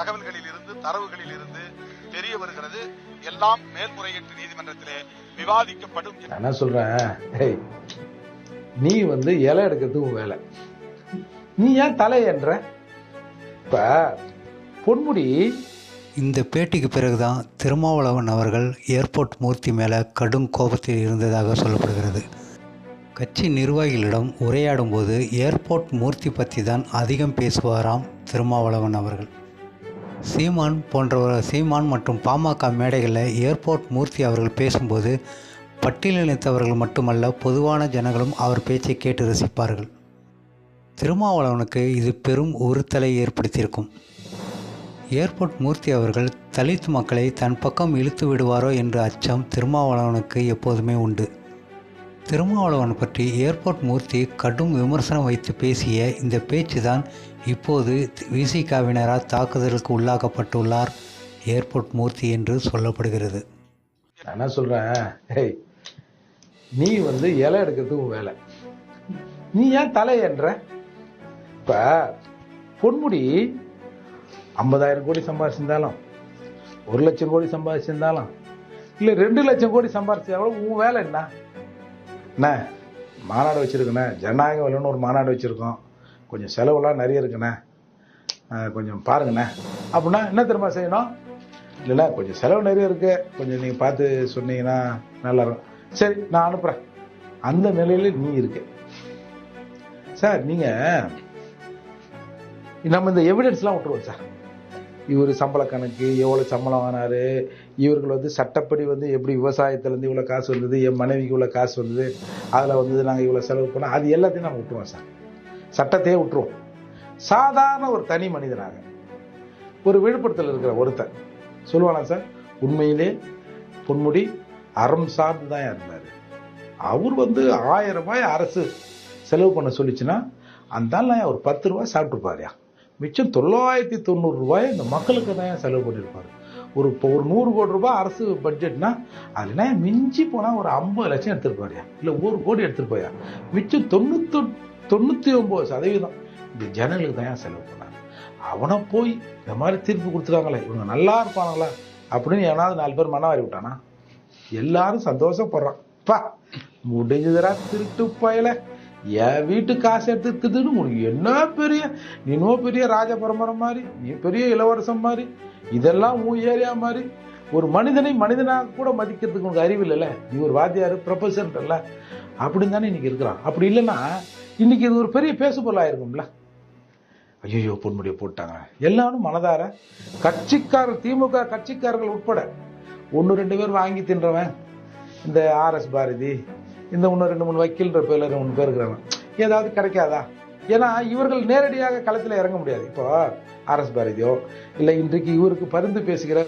தகவல்களில் இருந்து தரவுகளில் இருந்து தெரிய வருகிறது. எல்லாம் மேல்முறையீட்டு நீதிமன்றத்திலே விவாதிக்கப்படும் என்ன சொல்றேன்? நீ வந்து இலை எடுக்கிறது உன் வேலை. நீ ஏன் தலை என்ற இப்ப பொன்முடி இந்த பேட்டிக்கு பிறகுதான் திருமாவளவன் அவர்கள் ஏர்போர்ட் மூர்த்தி மேலே கடும் கோபத்தில் இருந்ததாக சொல்லப்படுகிறது. கட்சி நிர்வாகிகளிடம் உரையாடும்போது ஏர்போர்ட் மூர்த்தி பற்றி தான் அதிகம் பேசுவாராம் திருமாவளவன் அவர்கள். சீமான் போன்றவர் சீமான் மற்றும் பாமக மேடைகளில் ஏர்போர்ட் மூர்த்தி அவர்கள் பேசும்போது பட்டியலினத்தவர்கள் மட்டுமல்ல பொதுவான ஜனங்களும் அவர் பேச்சை கேட்டு ரசிப்பார்கள். திருமாவளவனுக்கு இது பெரும் உறுத்தலை ஏற்படுத்தியிருக்கும். ஏர்போர்ட் மூர்த்தி அவர்கள் தலித் மக்களை தன் பக்கம் இழுத்து விடுவாரோ என்ற அச்சம் திருமாவளவனுக்கு எப்போதுமே உண்டு. திருமாவளவன் பற்றி ஏர்போர்ட் மூர்த்தி கடும் விமர்சனம் வைத்து பேசிய இந்த பேச்சு தான் இப்போது விசிகாவினரால் தாக்குதலுக்கு உள்ளாக்கப்பட்டுள்ளார் ஏர்போர்ட் மூர்த்தி என்று சொல்லப்படுகிறது. நான் என்ன சொல்கிறேன் நீ வந்து இலை எடுக்கிறது உன் வேலை. நீ ஏன் தலை என்ற இப்போ பொன்முடி ஐம்பதாயிரம் கோடி சம்பாதிச்சிருந்தாலும் ஒரு லட்சம் கோடி சம்பாதிச்சிருந்தாலும் இல்லை ரெண்டு லட்சம் கோடி சம்பாதிச்சாலும் உன் வேலை என்ன? என்ன மாநாடு வச்சுருக்கண்ணே. ஜனநாயக வேலைன்னு ஒரு மாநாடு வச்சுருக்கோம். கொஞ்சம் செலவுலாம் நிறைய இருக்குண்ணே. கொஞ்சம் பாருங்கண்ணே. அப்படின்னா என்ன திரும்ப செய்யணும்? இல்லைல்ல கொஞ்சம் செலவு நிறைய இருக்குது கொஞ்சம் நீங்கள் பார்த்து சொன்னீங்கன்னா நல்லா இருக்கும். சரி நான் அனுப்புகிறேன் அந்த நிலையில் நீ இருக்கு. சார் நீங்கள் நம்ம இந்த எவிடன்ஸ்லாம் விட்டுருவோம் சார். இவர் சம்பள கணக்கு எவ்வளோ சம்பளம் ஆனார் இவர்கள் வந்து சட்டப்படி வந்து எப்படி விவசாயத்துலேருந்து இவ்வளோ காசு வந்தது என் மனைவிக்கு இவ்வளோ காசு வந்தது அதில் வந்து நாங்கள் இவ்வளோ செலவு பண்ணோம். அது எல்லாத்தையும் நம்ம விட்டுருவோம் சார். சட்டத்தையே விட்டுருவோம். சாதாரண ஒரு தனி மனிதனாக ஒரு விழுப்புரத்தில் இருக்கிற ஒருத்தன் சொல்லுவானா சார்? உண்மையிலே பொன்முடி அறம் சார்ந்து தான் இருந்தார். அவர் வந்து ஆயிரம் ரூபாய் அரசு செலவு பண்ண சொல்லிச்சுன்னா அந்த ஒரு பத்து ரூபாய் சாப்பிட்டுருப்பாருயா மிச்சம் தொள்ளாயிரத்தி தொண்ணூறு ரூபாய் இந்த மக்களுக்கு தான் செலவு பண்ணியிருப்பாரு ஒரு இப்போ ஒரு நூறு கோடி ரூபாய் அரசு பட்ஜெட்னா அதுனா மிஞ்சி போனால் ஒரு ஐம்பது லட்சம் எடுத்துருப்பாருயா இல்லை ஒரு கோடி எடுத்துருப்பாயா மிச்சம் தொண்ணூத்தி தொண்ணூற்றி ஒம்பது சதவீதம் இந்த ஜனங்களுக்கு தான் செலவு பண்ணாங்க? அவனை போய் இந்த மாதிரி தீர்ப்பு கொடுத்துருக்காங்களே இவங்க நல்லா இருப்பாங்களா? அப்படின்னு எவனாவது நாலு பேர் மனவாரி விட்டானா? எல்லாரும் சந்தோஷப்படுறான். பா முடிஞ்சதுரா திருட்டு பயலை. என் வீட்டு காசு எடுத்து திட்டுன்னு உனக்கு என்ன பெரிய நீ இன்னும் பெரிய ராஜ பரம்பரை மாதிரி நீ பெரிய இளவரசம் மாதிரி இதெல்லாம் உன் ஏரியா மாதிரி. ஒரு மனிதனை மனிதனாக கூட மதிக்கிறதுக்கு உனக்கு அறிவு இல்லைல்ல? நீ ஒரு வாத்தியார் ப்ரொஃபஸர்ல அப்படின்னு தானே இன்னைக்கு இருக்கிறான். அப்படி இல்லைன்னா இன்னைக்கு இது ஒரு பெரிய பேசு இருக்கும்ல ஐயோ பொன்முடியை போட்டாங்க. எல்லாரும் மனதார கட்சிக்காரர் திமுக கட்சிக்காரர்கள் உட்பட ஒன்று ரெண்டு பேர் வாங்கி தின்றவன் இந்த ஆர்எஸ் பாரதி இந்த இன்னும் ரெண்டு மூணு வக்கீல்ன்ற பேரில் ரெண்டு மூணு பேர் இருக்கிறாங்க. ஏதாவது கிடைக்காதா? ஏன்னா இவர்கள் நேரடியாக களத்தில் இறங்க முடியாது. இப்போ ஆர்எஸ் பாரதியோ இல்லை இன்றைக்கு இவருக்கு பரிந்து பேசுகிற